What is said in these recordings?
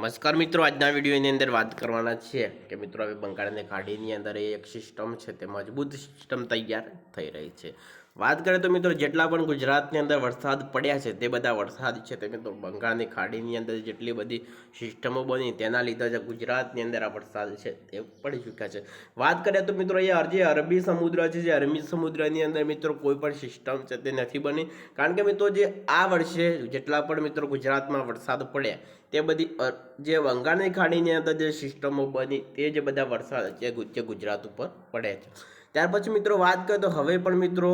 નમસ્કાર મિત્રો, આજના વિડીયોની અંદર વાત કરવાના છે કે મિત્રો, હવે બંગાળની ખાડીની અંદર એક સિસ્ટમ છે તે મજબૂત સિસ્ટમ તૈયાર થઈ રહી છે. વાત કરીએ તો મિત્રો જેટલા પણ ગુજરાતની અંદર વરસાદ પડ્યા છે, તે બધા વરસાદ છે તે મિત્રો બંગાળની ખાડીની અંદર જેટલી બધી સિસ્ટમો બની તેના લીધે જે ગુજરાતની અંદર આ વરસાદ છે તે પડી ચૂક્યા છે. વાત કરીએ તો મિત્રો અહીંયા જે અરબી સમુદ્ર છે, જે અરબી સમુદ્રની અંદર મિત્રો કોઈ પણ સિસ્ટમ છે તે નથી બની. કારણ કે મિત્રો જે આ વર્ષે જેટલા પણ મિત્રો ગુજરાતમાં વરસાદ પડ્યા, તે બધી જે બંગાળની ખાડીની અંદર જે સિસ્ટમો બની, તે જે બધા વરસાદ છે જે ગુજરાત ઉપર પડે છે. ત્યાર પછી મિત્રો વાત કરીએ તો હવે પણ મિત્રો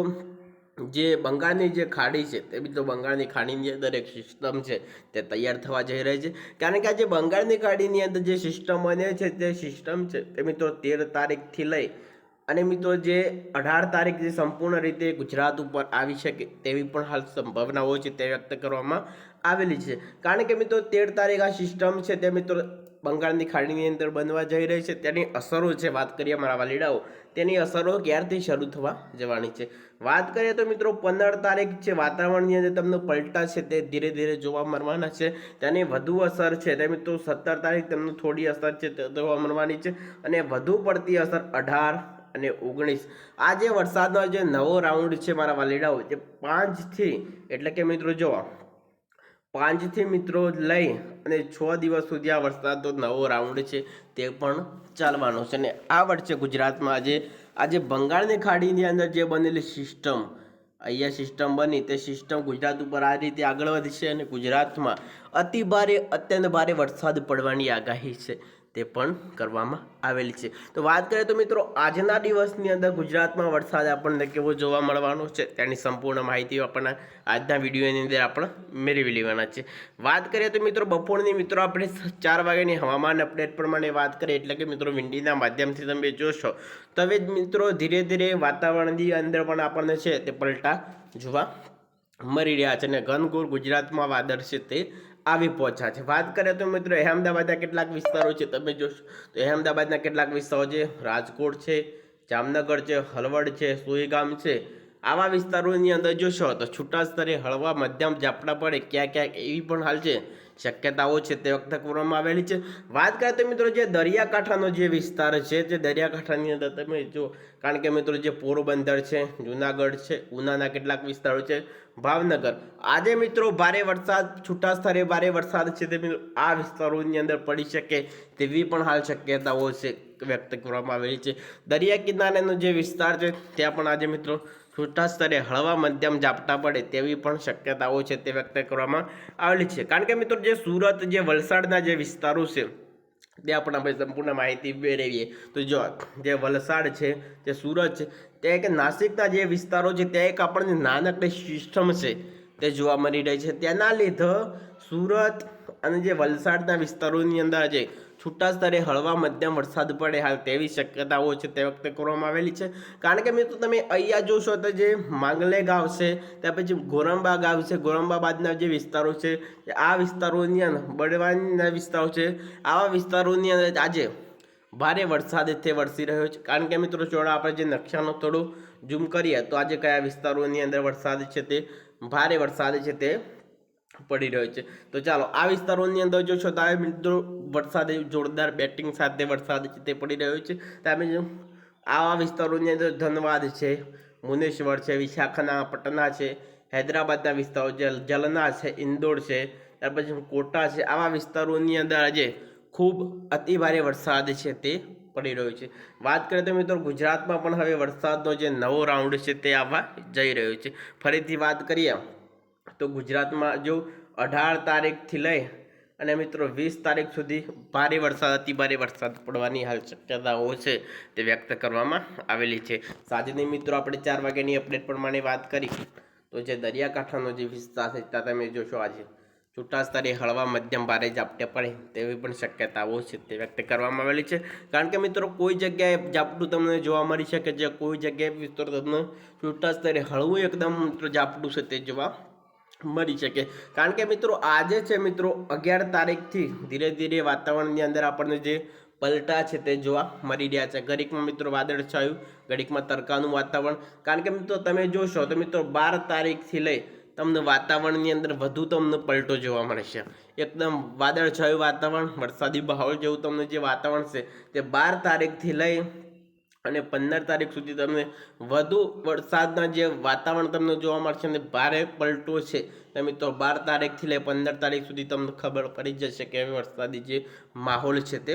જે બંગાળની જે ખાડી છે, તે મિત્રો બંગાળની ખાડીની અંદર એક સિસ્ટમ છે, તે તૈયાર થવા જઈ રહી છે. કારણ કે આ જે બંગાળની ખાડીની અંદર જે સિસ્ટમ બને છે, તે સિસ્ટમ છે, તે મિત્રો તેર તારીખથી લઈ અને મિત્રો જે અઢાર તારીખ જે સંપૂર્ણ રીતે ગુજરાત ઉપર આવી શકે તેવી પણ હાલ સંભાવનાઓ છે, તે વ્યક્ત કરવામાં આવેલી છે. કારણ કે મિત્રો તેર તારીખ આ સિસ્ટમ છે, તે મિત્રો બંગાળની ખાડીની અંદર બનવા જઈ રહી છે. તેની અસરો છે વાત કરીએ મારા વાલીડાઓ, તેની અસરો ક્યારથી શરૂ થવા જવાની છે? વાત કરીએ તો મિત્રો પંદર તારીખ છે વાતાવરણની અંદર તમને પલટા છે તે ધીરે ધીરે જોવા મળવાના છે. તેની વધુ અસર છે તે મિત્રો સત્તર તારીખ તમને થોડી અસર છે તે જોવા મળવાની છે અને વધુ પડતી અસર અઢાર અને ઓગણીસ. આ જે વરસાદનો જે નવો રાઉન્ડ છે મારા વાલીડાઓ જે પાંચથી એટલે કે મિત્રો જોવા પાંચથી મિત્રો લઈ અને છ દિવસ સુધી આ વરસાદનો નવો રાઉન્ડ છે તે પણ ચાલવાનો છે અને આ વર્ષે ગુજરાતમાં આજે આજે બંગાળની ખાડીની અંદર જે બનેલી સિસ્ટમ અહીંયા સિસ્ટમ બની તે સિસ્ટમ ગુજરાત ઉપર આ રીતે આગળ વધશે અને ગુજરાતમાં અતિ ભારે, અત્યંત ભારે વરસાદ પડવાની આગાહી છે. તે પણ કરવામાં આવેલી છે. તો વાત કરીએ તો મિત્રો, આજના દિવસની અંદર ગુજરાતમાં વરસાદ આપણને કેવો જોવા મળવાનો છે, તેની સંપૂર્ણ માહિતી આપણને આજના વિડીયોની અંદર આપણે મેળવી લેવાના છે. વાત કરીએ તો મિત્રો, બપોરની મિત્રો, આપણે ચાર વાગ્યાની હવામાન અપડેટ પ્રમાણે વાત કરીએ, એટલે કે મિત્રો, વિંડીના માધ્યમથી તમે જોશો, તો હવે મિત્રો, ધીરે ધીરે વાતાવરણની અંદર પણ આપણને છે તે પલટા જોવા મળી રહ્યા છે અને ઘનઘોર ગુજરાતમાં વાદળ છે તે આવી પહોંચ્યા છે. વાત કરીએ તો મિત્રો અહેમદાબાદના કેટલાક વિસ્તારો છે, તમે જોશો તો અહેમદાબાદના કેટલાક વિસ્તારો છે, રાજકોટ છે, જામનગર છે, હલવડ છે, સુઈગામ છે. આવા વિસ્તારોની અંદર જોશો તો છૂટા સ્તરે હળવા મધ્યમ ઝાપટા પડે ક્યાંક ક્યાંક એવી પણ હાલ છે શક્યતાઓ છે તે વ્યક્ત કરવામાં આવેલી છે. વાત કરીએ તો મિત્રો જે દરિયાકાંઠાનો જે વિસ્તાર છે, જે દરિયાકાંઠાની અંદર તમે જો, કારણ કે મિત્રો જે પોરબંદર છે, જુનાગઢ છે, ઉનાના કેટલાક વિસ્તારો છે, ભાવનગર. આજે મિત્રો ભારે વરસાદ છૂટા સ્તરે ભારે વરસાદ છે તે મિત્રો આ વિસ્તારોની અંદર પડી શકે તેવી પણ હાલ શક્યતાઓ છે વ્યક્ત કરવામાં આવેલી છે. દરિયા કિનારાનો જે વિસ્તાર છે, ત્યાં પણ આજે મિત્રો છૂટા સ્તરે હળવા મધ્યમ ઝાપટા પડે તેવી પણ શક્યતાઓ છે તે વ્યક્ત કરવામાં આવેલી છે. કારણ કે મિત્રો જે સુરત જે વલસાડના જે વિસ્તારો છે ત્યાં પણ આપણે સંપૂર્ણ માહિતી મેળવીએ. તો જો, જે વલસાડ છે, જે સુરત છે, ત્યાં એક નાસિકના જે વિસ્તારો છે, ત્યાં એક આપણને નાનકડી સિસ્ટમ છે, તે જોવા મળી રહી છે. તેના લીધે સુરત અને જે વલસાડના વિસ્તારોની અંદર જે છૂટા સ્તરે હળવા મધ્યમ વરસાદ પડે હાલ તેવી શક્યતાઓ છે તે વખતે કરવામાં આવેલી છે. કારણ કે મિત્રો તમે અહીંયા જોશો તો જે માંગલે ગાવ છે ત્યાર પછી ગોરંબા ગાવ છે ગોરંબાબાદના જે વિસ્તારો છે, આ વિસ્તારોની અંદર, બળવાનના વિસ્તારો છે, આવા વિસ્તારોની અંદર આજે ભારે વરસાદ તે વરસી રહ્યો છે. કારણ કે મિત્રો ચોડા આપણે જે નકશાનો થોડો ઝૂમ કરીએ તો આજે કયા વિસ્તારોની અંદર વરસાદ છે તે, ભારે વરસાદ છે તે પડી રહ્યો છે. તો ચાલો, આ વિસ્તારોની અંદર જો છો આ મિત્રો વરસાદ જોરદાર બેટિંગ સાથે વરસાદ છે તે પડી રહ્યો છે. તમે આવા વિસ્તારોની અંદર ધનવાદ છે, મુનેશ્વર છે, વિશાખાના, પટના છે, હૈદરાબાદના વિસ્તારો જે જલના છે, ઇન્દોર છે, ત્યાર પછી કોટા છે, આવા વિસ્તારોની અંદર આજે ખૂબ અતિભારે વરસાદ છે તે પડી રહ્યો છે. વાત કરીએ તો મિત્રો, ગુજરાતમાં પણ હવે વરસાદનો જે નવો રાઉન્ડ છે તે આવવા જઈ રહ્યો છે. ફરીથી વાત કરીએ તો ગુજરાતમાં જો અઢાર તારીખથી લઈ અને મિત્રો વીસ તારીખ સુધી ભારે વરસાદ અતિ ભારે વરસાદ પડવાની હાલ શક્યતાઓ છે તે વ્યક્ત કરવામાં આવેલી છે. સાંજની મિત્રો આપણે ચાર વાગ્યાની અપડેટ પ્રમાણે વાત કરી. તો જે દરિયાકાંઠાનો જે વિસ્તાર છે, ત્યાં તમે જોશો આજે છૂટા સ્તરે હળવા, મધ્યમ, ભારે ઝાપટે પડે તેવી પણ શક્યતાઓ છે તે વ્યક્ત કરવામાં આવેલી છે. કારણ કે મિત્રો કોઈ જગ્યાએ ઝાપટું તમને જોવા મળી શકે છે કોઈ જગ્યાએ મિત્રો તમને છૂટા સ્તરે હળવું એકદમ મિત્રો ઝાપટું છે તે જોવા મળી શકે. કારણ કે મિત્રો, આજે છે મિત્રો, અગિયાર તારીખથી ધીરે ધીરે વાતાવરણની અંદર આપણને જે પલટા છે તે જોવા મળી રહ્યા છે. ઘડીકમાં મિત્રો વાદળ છાયું, ઘડીકમાં તડકાનું વાતાવરણ. કારણ કે મિત્રો, તમે જોશો તો મિત્રો, બાર તારીખથી લઈ તમને વાતાવરણની અંદર વધુ તમને પલટો જોવા મળશે. એકદમ વાદળછાયું વાતાવરણ, વરસાદી માહોલ જેવું તમને જે વાતાવરણ છે તે બાર તારીખથી લઈ અને પંદર તારીખ સુધી તમને વધુ વરસાદના જે વાતાવરણ તમને જોવા મળશે અને ભારે પલટો છે, તમે તો બાર તારીખથી લઈ પંદર તારીખ સુધી તમને ખબર પડી જશે કે વરસાદી જે માહોલ છે તે.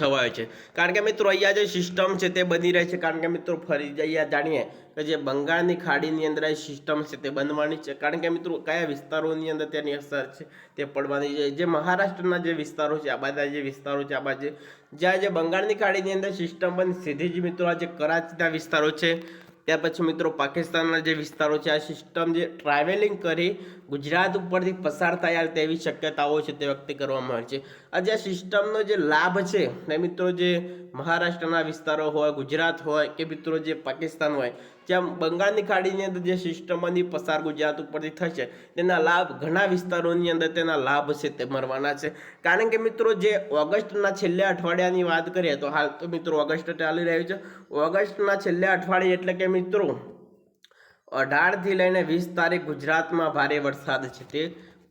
છવાયો છે. કારણ કે મિત્રો, અહીંયા જે સિસ્ટમ છે તે બની રહે છે. કારણ કે મિત્રો, ફરી અહીંયા જાણીએ કે જે બંગાળની ખાડીની અંદર આ સિસ્ટમ છે તે બનવાની છે. કારણ કે મિત્રો, કયા વિસ્તારોની અંદર તેની અસર છે તે પડવાની છે. જે મહારાષ્ટ્રના જે વિસ્તારો છે, આ બધા જે વિસ્તારો છે, આ બાજુ, જ્યાં જે બંગાળની ખાડીની અંદર સિસ્ટમ બની, સીધી જ મિત્રો, આ જે કરાચીના વિસ્તારો છે ત્યાર પછી મિત્રો પાકિસ્તાનના જે વિસ્તારો છે, આ સિસ્ટમ જે ટ્રાવેલિંગ કરી ગુજરાત ઉપરથી પસાર થાય તેવી શક્યતાઓ છે તે વ્યક્ત કરવામાં આવે છે. આ જે સિસ્ટમનો જે લાભ છે તે મિત્રો જે મહારાષ્ટ્રના વિસ્તારો હોય, ગુજરાત હોય કે મિત્રો જે પાકિસ્તાન હોય, જ્યાં બંગાળની ખાડીની અંદર જે સિસ્ટમની પસાર ગુજરાત ઉપરથી થશે, તેના લાભ, ઘણા વિસ્તારોની અંદર તેના લાભ છે તે મળવાના છે. કારણ કે મિત્રો જે ઓગસ્ટના છેલ્લા અઠવાડિયાની વાત કરીએ તો હાલ તો મિત્રો ઓગસ્ટ ચાલી રહ્યું છે. ઓગસ્ટના છેલ્લા અઠવાડિયે એટલે કે મિત્રો, અઢારથી લઈને વીસ તારીખ ગુજરાતમાં ભારે વરસાદ છે તે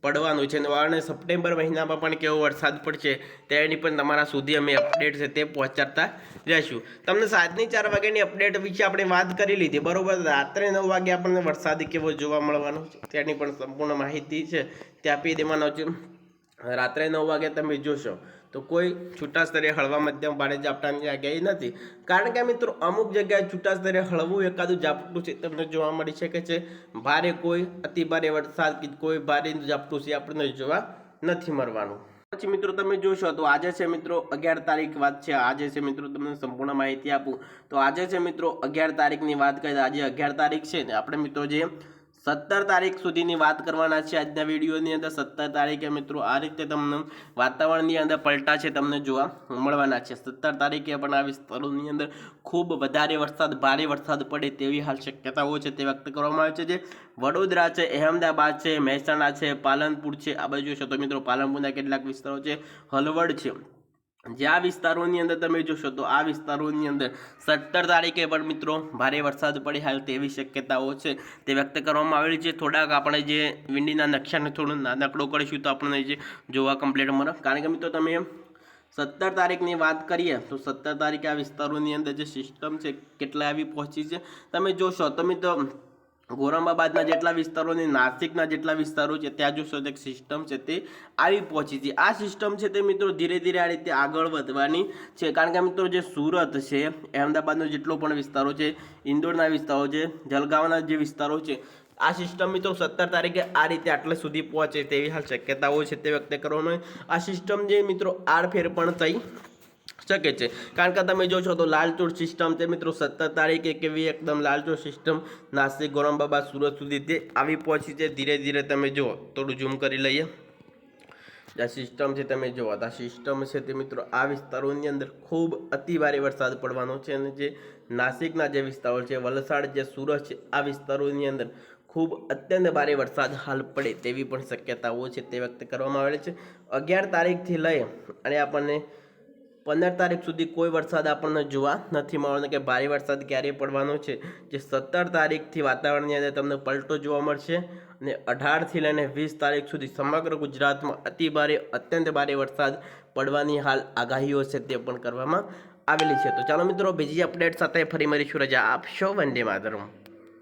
પડવાનું છે. અને સપ્ટેમ્બર મહિનામાં પણ કેવો વરસાદ પડશે તેની પણ તમારા સુધી અમે અપડેટ છે તે પહોંચાડતા રહેશું. તમને સાતની ચાર વાગ્યાની અપડેટ વિશે આપણે વાત કરી લીધી. બરોબર, રાત્રે નવ વાગે આપણને વરસાદ કેવો જોવા મળવાનો છે તેની પણ સંપૂર્ણ માહિતી છે. તે આપી દેવાનો છે રાત્રે નવ વાગે તમે જોશો. તો કોઈ છૂટા સ્તરે હળવા મધ્યમ ભારે ઝાપટાની આગાહી નથી. કારણ કે મિત્રો, અમુક જગ્યાએ છૂટા સ્તરે હળવું એકાદું ઝાપટું છે તમને જોવા મળી શકે છે. ભારે કોઈ, અતિ ભારે વરસાદ કે કોઈ ભારે ઝાપટું છે આપણને જોવા નથી મળવાનું. પછી મિત્રો, તમે જોશો તો આજે છે મિત્રો, અગિયાર તારીખ વાત છે. આજે છે મિત્રો, તમને સંપૂર્ણ માહિતી આપું. તો આજે છે મિત્રો, અગિયાર તારીખની વાત કરીએ. આજે અગિયાર તારીખ છે ને, આપણે મિત્રો જે સત્તર તારીખ સુધીની વાત કરવાના છે આજના વિડીયોની અંદર. સત્તર તારીખે મિત્રો આ રીતે તમને વાતાવરણની અંદર પલટા છે તમને જોવા મળવાના છે. સત્તર તારીખે પણ આ વિસ્તારોની અંદર ખૂબ વધારે વરસાદ, ભારે વરસાદ પડે તેવી હાલ શક્યતાઓ છે તે વ્યક્ત કરવામાં આવે છે. જે વડોદરા છે, અહેમદાબાદ છે, મહેસાણા છે, પાલનપુર છે, આ બાજુ છે. તો મિત્રો પાલનપુરના કેટલાક વિસ્તારો છે, હલવડ છે. જે આ વિસ્તારોની અંદર તમે જોશો તો આ વિસ્તારોની અંદર સત્તર તારીખે પણ મિત્રો ભારે વરસાદ પડી હાલ તેવી શક્યતાઓ છે. તે વ્યક્ત કરવામાં આવેલી છે. થોડાક આપણે જે વિંડીના નકશાને થોડું નાનકડો કરીશું તો આપણને જે જોવા કમ્પ્લીટ મળે. કારણ કે મિત્રો તમે સત્તર તારીખની વાત કરીએ તો સત્તર તારીખે આ વિસ્તારોની અંદર જે સિસ્ટમ છે કેટલા આવી પહોંચી છે. તમે જોશો તમે તો ગોરંબાબાદના જેટલા વિસ્તારોને નાસિકના જેટલા વિસ્તારો છે, ત્યાં જોશો તો એક સિસ્ટમ છે તે આવી પહોંચી છે આ સિસ્ટમ છે તે મિત્રો ધીરે ધીરે આ રીતે આગળ વધવાની છે કારણ કે મિત્રો જે સુરત છે, અહેમદાબાદનો જેટલો પણ વિસ્તારો છે, ઇન્દોરના વિસ્તારો છે, જલગાંવના જે વિસ્તારો છે, આ સિસ્ટમ મિત્રો સત્તર તારીખે આ રીતે આટલે સુધી પહોંચે તેવી હાલ શક્યતાઓ છે તે વ્યક્ત કરવામાં. આ સિસ્ટમ જે મિત્રો આડફેર પણ થઈ શકે છે. કારણ કે તમે જોશો તો લાલચોળ સિસ્ટમ છે મિત્રો. સત્તર તારીખે કેવી એકદમ લાલચોળ સિસ્ટમ નાસિક ગોરમબાબા સુરત સુધી તે આવી પહોંચી છે. ધીરે ધીરે તમે જુઓ. થોડું ઝૂમ કરી લઈએ. આ સિસ્ટમ છે તમે જુઓ. આ સિસ્ટમ છે તે મિત્રો આ વિસ્તારોની અંદર ખૂબ અતિ ભારે વરસાદ પડવાનો છે અને જે નાસિકના જે વિસ્તારો છે, વલસાડ જે સુરત છે, આ વિસ્તારોની અંદર ખૂબ અત્યંત ભારે વરસાદ હાલ પડે તેવી પણ શક્યતાઓ છે તે વ્યક્ત કરવામાં આવેલી છે. અગિયાર તારીખથી લઈ અને આપણને પંદર તારીખ સુધી કોઈ વરસાદ આપણને જોવા નથી મળવાનો કે ભારે વરસાદ ક્યારે પડવાનો છે. જે સત્તર તારીખથી વાતાવરણની અંદર તમને પલટો જોવા મળશે અને અઢારથી લઈને વીસ તારીખ સુધી સમગ્ર ગુજરાતમાં અતિ ભારે, અત્યંત ભારે વરસાદ પડવાની હાલ આગાહીઓ છે તે પણ કરવામાં આવેલી છે. તો ચાલો મિત્રો, બીજી અપડેટ સાથે ફરી મળીશું. રજા આપશો. વંદે માતરમ.